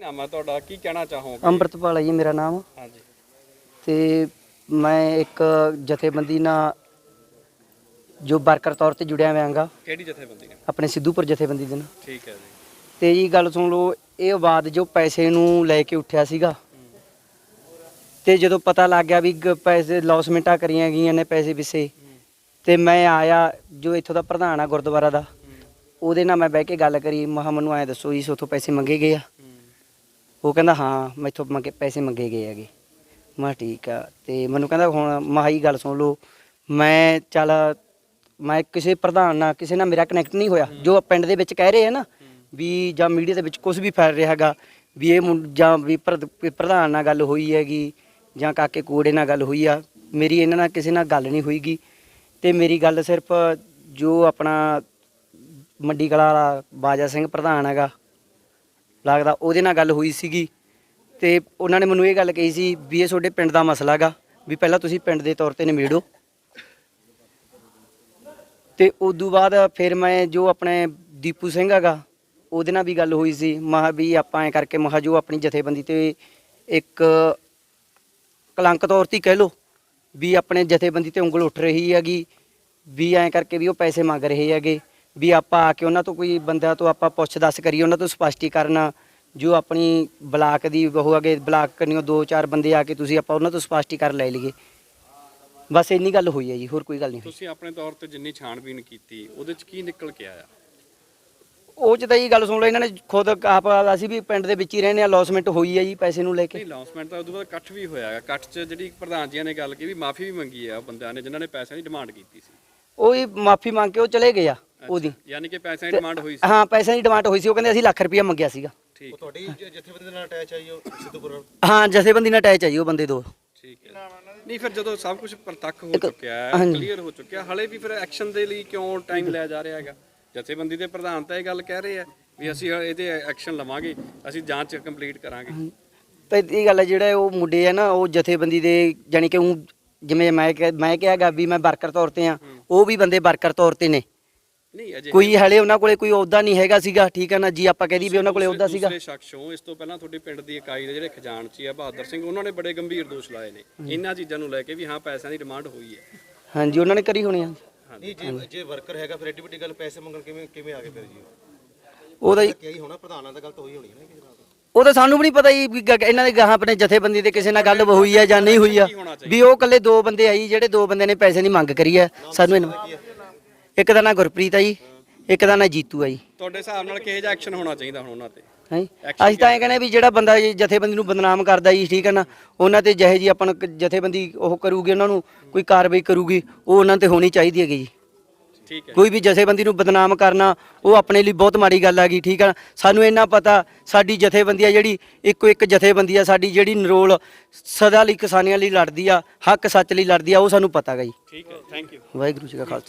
ਨਾਮ ਹੈ ਤੁਹਾਡਾ? ਕੀ ਕਹਿਣਾ ਚਾਹੋਗੇ? ਅੰਮ੍ਰਿਤਪਾਲ ਹੈ ਜੀ ਮੇਰਾ ਨਾਮ। ਹਾਂਜੀ। ਤੇ ਮੈਂ ਇੱਕ ਜਥੇਬੰਦੀ ਨਾਲ ਜੋ ਵਰਕਰ ਤੌਰ ਤੇ ਜੁੜਿਆ ਹੋਇਆਂਗਾ ਕਿਹੜੀ ਜਥੇਬੰਦੀ ਨੇ ਆਪਣੇ ਸਿੱਧੂਪੁਰ ਜਥੇਬੰਦੀ ਦੇ ਨਾਲ। ਠੀਕ ਹੈ ਜੀ। ਤੇ ਜੀ ਗੱਲ ਸੁਣ ਲਓ ਇਹ ਬਾਤ ਜੋ ਪੈਸੇ ਨੂੰ ਲੈ ਕੇ ਉੱਠਿਆ ਸੀਗਾ ਤੇ ਜਦੋਂ ਪਤਾ ਲੱਗ ਗਿਆ ਵੀ ਗ- ਪੈਸੇ ਲੌਸਮੈਂਟਾਂ ਕਰੀਆਂ ਗਈਆਂ ਨੇ ਪੈਸੇ ਪਿੱਛੇ ਤੇ ਮੈਂ ਆਇਆ ਜੋ ਇੱਥੋਂ ਦਾ ਪ੍ਰਧਾਨ ਆ ਗੁਰਦੁਆਰਾ ਦਾ ਉਹਦੇ ਨਾਲ ਮੈਂ ਬਹਿ ਕੇ ਗੱਲ ਕਰੀ ਮਹਾ ਮੈਨੂੰ ਐ ਦੱਸੋ ਜੀ ਸੋਥੋਂ ਪੈਸੇ ਮੰਗੇ ਗਏ ਆ। ਉਹ ਕਹਿੰਦਾ ਹਾਂ ਮੈਥੋਂ ਮੰਗੇ ਪੈਸੇ ਮੰਗੇ ਗਏ ਹੈਗੇ। ਮੈਂ ਕਿਹਾ ਠੀਕ ਆ। ਤੇ ਮੈਨੂੰ ਕਹਿੰਦਾ ਹੁਣ ਮਹਾਈ ਗੱਲ ਸੁਣ ਲਓ ਮੈਂ ਚੱਲ ਮੈਂ ਕਿਸੇ ਪ੍ਰਧਾਨ ਨਾਲ ਕਿਸੇ ਨਾਲ ਮੇਰਾ ਕਨੈਕਟ ਨਹੀਂ ਹੋਇਆ। ਜੋ ਪਿੰਡ ਦੇ ਵਿੱਚ ਕਹਿ ਰਹੇ ਆ ਨਾ ਵੀ ਜਾਂ ਮੀਡੀਆ ਦੇ ਵਿੱਚ ਕੁਝ ਵੀ ਫੈਲ ਰਿਹਾ ਹੈਗਾ ਵੀ ਇਹ ਮੁੰ- ਜਾਂ ਵੀ ਪ੍ਰਧ- ਵੀ ਪ੍ਰਧਾਨ ਨਾਲ ਗੱਲ ਹੋਈ ਹੈਗੀ ਜਾਂ ਕਾਕੇ ਕੋੜੇ ਨਾਲ ਗੱਲ ਹੋਈ ਆ ਮੇਰੀ ਇਹਨਾਂ ਨਾਲ ਕਿਸੇ ਨਾਲ ਗੱਲ ਨਹੀਂ ਹੋਈਗੀ। ਤੇ ਮੇਰੀ ਗੱਲ ਸਿਰਫ ਜੋ ਆਪਣਾ ਮੰਡੀ ਕਲਾ ਵਾਲਾ ਬਾਜਾ ਸਿੰਘ ਪ੍ਰਧਾਨ ਹੈਗਾ ਲੱਗਦਾ ਉਹਦੇ ਨਾਲ ਗੱਲ ਹੋਈ ਸੀਗੀ ਤੇ ਉਹਨਾਂ ਨੇ ਮੈਨੂੰ ਇਹ ਗੱਲ ਕਹੀ ਸੀ ਵੀ ਇਹ ਤੁਹਾਡੇ ਪਿੰਡ ਦਾ ਮਸਲਾ ਹੈਗਾ ਵੀ ਪਹਿਲਾਂ ਤੁਸੀਂ ਪਿੰਡ ਦੇ ਤੌਰ ਤੇ ਨਿਬੇੜੋ। ਤੇ ਤੋਂ ਬਾਅਦ ਫਿਰ ਮੈਂ ਜੋ ਆਪਣੇ ਦੀਪੂ ਸਿੰਘ ਹੈਗਾ, ਉਹਦੇ ਨਾਲ ਵੀ ਗੱਲ ਹੋਈ ਸੀ ਮਹਾ ਵੀ ਆਪਾਂ ਐ ਕਰਕੇ ਮਹਾ ਜੋ ਆਪਣੀ ਜਥੇਬੰਦੀ ਤੇ ਇੱਕ ਕਲੰਕ ਤੌਰ ਤੇ ਕਹਿ ਲੋ ਵੀ ਆਪਣੇ ਜਥੇਬੰਦੀ ਤੇ ਉਂਗਲ ਉੱਠ ਰਹੀ ਹੈਗੀ, ਵੀ ਐਂ ਕਰਕੇ ਵੀ ਉਹ ਪੈਸੇ ਮੰਗ ਰਹੇ ਹੈਗੇ। ਵੀ ਆਪਾਂ ਆ ਕੇ ਉਹਨਾਂ ਤੋਂ ਕੋਈ ਬੰਦਿਆਂ ਤੋਂ ਆਪਾਂ ਪੁੱਛ ਦੱਸ ਕਰੀਏ ਉਹਨਾਂ ਤੋਂ ਸਪਸ਼ਟੀਕਰਨ ਜੋ ਆਪਣੀ ਬਲਾਕ ਦੀ ਉਹ ਹੈਗੇ ਬਲਾਕ ਕਰਨੀਓ ਦੋ ਚਾਰ ਬੰਦੇ ਆ ਕੇ ਤੁਸੀਂ ਆਪਾਂ ਉਹਨਾਂ ਤੋਂ ਸਪਸ਼ਟੀਕਰਨ ਲੈ ਲਈਏ। ਬਸ ਇੰਨੀ ਗੱਲ ਹੋਈ ਹੈ ਜੀ ਹੋਰ ਕੋਈ ਗੱਲ ਨਹੀਂ ਹੋਈ। ਤੁਸੀਂ ਆਪਣੇ ਤੌਰ ਤੇ ਜਿੰਨੀ ਛਾਣਬੀਨ ਕੀਤੀ ਉਹਦੇ ਚ ਕੀ ਨਿਕਲ ਕੇ ਆਇਆ? ਉਹ ਚ ਤਾਂ ਇਹ ਗੱਲ ਸੁਣ ਲਓ ਇਹਨਾਂ ਨੇ ਖੁਦ ਆਪ ਅਸੀਂ ਵੀ ਪਿੰਡ ਦੇ ਵਿੱਚ ਹੀ ਰਹਿੰਦੇ ਆ ਲੌਸਮੈਂਟ ਹੋਈ ਹੈ ਜੀ ਪੈਸੇ ਨੂੰ ਲੈ ਕੇ। ਨਹੀਂ ਅਨਾਉਂਸਮੈਂਟ ਤਾਂ ਉਦੋਂ ਬਾਅਦ ਇਕੱਠ ਵੀ ਹੋਇਆ ਹੈ ਇਕੱਠ 'ਚ ਜਿਹੜੀ ਪ੍ਰਧਾਨ ਜੀਆਂ ਨੇ ਗੱਲ ਕੀਤੀ ਵੀ ਮਾਫੀ ਵੀ ਮੰਗੀ ਹੈ ਉਹ ਬੰਦਿਆਂ ਨੇ ਜਿਨ੍ਹਾਂ ਨੇ ਪੈਸਿਆਂ ਦੀ ਡਿਮਾਂਡ ਕੀਤੀ ਸੀ। ਉਹ ਹੀ ਮਾਫੀ ਮੰਗ ਕੇ ਉਹ ਚਲੇ ਗਏ ਆ। ਉਹਦੀ। ਯਾਨੀ ਕਿ ਪੈਸਿਆਂ ਦੀ ਡਿਮਾਂਡ ਹੋਈ ਸੀ। ਹਾਂ ਪੈਸਿਆਂ ਦੀ ਡਿਮਾਂਡ ਹੋਈ ਸੀ ਉਹ ਕਹਿੰਦੇ ਅਸੀਂ ਲੱਖ ਰੁਪਇਆ ਮੰਗਿਆ ਸੀਗਾ। ਠੀਕ। ਤੁਹਾਡੀ ਜ- ਜਥੇਬੰਦੀ ਦੇ ਨਾਲ ਅਟੈਚ ਆਈ ਉਹ ਸਿੱਧੂਪੁਰ ਨਾਲ ਹਾਂ ਜਥੇਬੰਦੀ ਨਾਲ ਅਟੈਚ ਆ ਜੀ ਉਹ ਬੰਦੇ ਦੋ। ਠੀਕ ਹੈ। ਨਹੀਂ ਫਿਰ ਜਦੋਂ ਸਭ ਕੁਝ ਪ੍ਰਤੱਖ ਹੋ ਇੱਕ- ਚੁੱਕਿਆ ਹੈ ਹਾਂਜੀ। ਕਲੀਅਰ ਹੋ ਚੁੱਕਿਆ ਹਲੇ ਵੀ ਫਿਰ ਐਕਸ਼ਨ ਦੇ ਲਈ ਕਿਉਂ ਟਾਈਮ ਲਿਆ ਜਾ ਰਿਹਾ ਹੈਗਾ? ਜਥੇਬੰਦੀ ਦੇ ਪ੍ਰਧਾਨ ਤਾਂ ਇਹ ਗੱਲ ਕਹਿ ਰਹੇ ਆ ਵੀ ਅਸੀਂ ਇਹਦੇ ਐਕਸ਼ਨ ਲਵਾਂਗੇ ਅਸੀਂ ਜਾਂਚ ਕੰਪਲੀਟ ਕਰਾਂਗੇ। ਤੇ ਇਹ ਗੱਲ ਹੈ ਜਿਹੜਾ ਉਹ ਮੁੰਡੇ ਆ ਨਾ ਉਹ ਜਥੇਬੰਦੀ ਦੇ ਜਾਨੀ ਕਿ ਉਹ ਜਿਵੇਂ ਮੈਂ ਕਿਹਾ- ਮੈਂ ਕਿਹਾਗਾ ਵੀ ਮੈਂ ਵਰਕਰ ਤੌਰ ਤੇ ਆ ਉਹ ਵੀ ਬੰਦੇ ਵਰਕਰ ਤੌਰ ਤੇ ਨੇ। ਨਹੀਂ ਅਜੇ ਕੋਈ ਹਲੇ ਉਹਨਾਂ ਕੋਲੇ ਕੋਈ ਅਹੁਦਾ ਨਹੀਂ ਹੈਗਾ ਸੀਗਾ ਠੀਕ ਹੈ ਨਾ ਜੀ ਆਪਾਂ ਕਹਿ ਦਈਏ ਵੀ ਉਹਨਾਂ ਕੋਲੇ ਅਹੁਦਾ ਸੀਗਾ। ਦੂਸਰੇ ਸ਼ਖਸੋਂ ਇਸ ਤੋਂ ਪਹਿਲਾਂ ਤੁਹਾਡੇ ਪਿੰਡ ਦੀ ਇਕਾਈ ਦੇ ਜਿਹੜੇ ਖਜ਼ਾਨਚੀ ਆ ਬਹਾਦਰ ਸਿੰਘ ਉਹਨਾਂ ਨੇ ਬੜੇ ਗੰਭੀਰ ਦੋਸ਼ ਲਾਏ ਨੇ। ਇਹਨਾਂ ਚੀਜ਼ਾਂ ਨੂੰ ਲੈ ਕੇ ਵੀ ਹਾਂ ਪੈਸਿਆਂ ਦੀ ਡਿਮਾਂਡ ਹੋਈ ਹੈ। ਹਾਂਜੀ ਉਹਨਾਂ ਨੇ ਕਰੀ ਹੋਣੀ ਆ। ਨਹੀਂ ਜੇ ਜੇ ਵਰਕਰ ਹੈਗਾ ਫਿਰ ਐਡੀ ਵੱਡੀ ਗੱਲ ਪੈਸੇ ਮੰਗਣ ਕਿਵੇਂ ਕਿਵੇਂ ਆ ਗਏ ਫਿਰ ਜੀ? ਉਹਦਾ ਹੀ- ਕਿਹਾ ਹੀ ਹੋਣਾ ਪ੍ਰਧਾਨਾਂ ਦਾ ਗੱਲ ਤਾਂ ਹੋਈ ਹੋਣੀ ਹੈ ਨਾ ਕਿਸੇ ਨਾਲ ਉਹ ਤਾਂ ਸਾਨੂੰ ਵੀ ਨਹੀਂ ਪਤਾ ਜੀ ਵੀ ਗ- ਇਹਨਾਂ ਦੇ ਗਾਹਾਂ ਆਪਣੇ ਜਥੇਬੰਦੀ ਦੇ ਕਿਸੇ ਨਾਲ ਗੱਲ ਹੋਈ ਆ ਜਾਂ ਨਹੀਂ ਹੋਈ ਆ ਵੀ ਉਹ ਇਕੱਲੇ ਦੋ ਬੰਦੇ ਆਈ ਜਿਹੜੇ ਦੋ ਬੰਦੇ ਨੇ ਪੈਸੇ ਦੀ ਮੰਗ ਕਰੀ ਆ ਸਾਨੂੰ ਇਹਨਾਂ- ਇੱਕ ਦਾ ਨਾਂ ਗੁਰਪ੍ਰੀਤ ਆ ਜੀ ਇੱਕ ਦਾ ਨਾਂ ਜੀਤੂ ਆ ਜੀ। ਤੁਹਾਡੇ ਹਿਸਾਬ ਨਾਲ ਕਿਹੋ ਜਿਹਾ ਐਕਸ਼ਨ ਹੋਣਾ ਚਾਹੀਦਾ ਹੁਣ ਉਹਨਾਂ ਤੇ? ਹੈਂ? ਅਸੀਂ ਤਾਂ ਇਹ ਕਹਿੰਦੇ ਵੀ ਜਿਹੜਾ ਬੰਦਾ ਜੀ ਜਥੇਬੰਦੀ ਨੂੰ ਬਦਨਾਮ ਕਰਦਾ ਜੀ ਠੀਕ ਹੈ ਨਾ ਉਹਨਾਂ ਤੇ ਜਿਹੇ ਜੀ ਆਪਾਂ ਨੂੰ ਕ- ਜਥੇਬੰਦੀ ਉਹ ਕਰੂਗੀ ਉਹਨਾਂ ਨੂੰ ਕੋਈ ਕਾਰਵਾਈ ਕਰੂਗੀ ਉਹ ਉਹਨਾਂ ਤੇ ਹੋਣੀ ਚਾਹੀਦੀ ਹੈਗੀ ਜੀ। ਠੀਕ ਹੈ। ਕੋਈ ਵੀ ਜਥੇਬੰਦੀ ਨੂੰ ਬਦਨਾਮ ਕਰਨਾ ਉਹ ਆਪਣੇ ਲਈ ਬਹੁਤ ਮਾੜੀ ਗੱਲ ਹੈਗੀ ਠੀਕ ਹੈ ਸਾਨੂੰ ਇੰਨਾ ਪਤਾ ਸਾਡੀ ਜਥੇਬੰਦੀ ਆ ਜਿਹੜੀ ਇੱਕੋ ਇੱਕ ਜਥੇਬੰਦੀ ਆ ਸਾਡੀ ਜਿਹੜੀ ਨਰੋਲ ਸਦਾ ਲਈ ਕਿਸਾਨੀਆਂ ਲਈ ਲੜਦੀ ਆ ਹੱਕ ਸੱਚ ਲਈ ਲੜਦੀ ਆ ਉਹ ਸਾਨੂੰ ਪਤਾ ਹੈਗਾ ਜੀ। ਠੀਕ ਹੈ ਥੈਂਕ ਯੂ ਵਾਹਿਗੁਰੂ ਜੀ ਕਾ ਖਾਲਸਾ।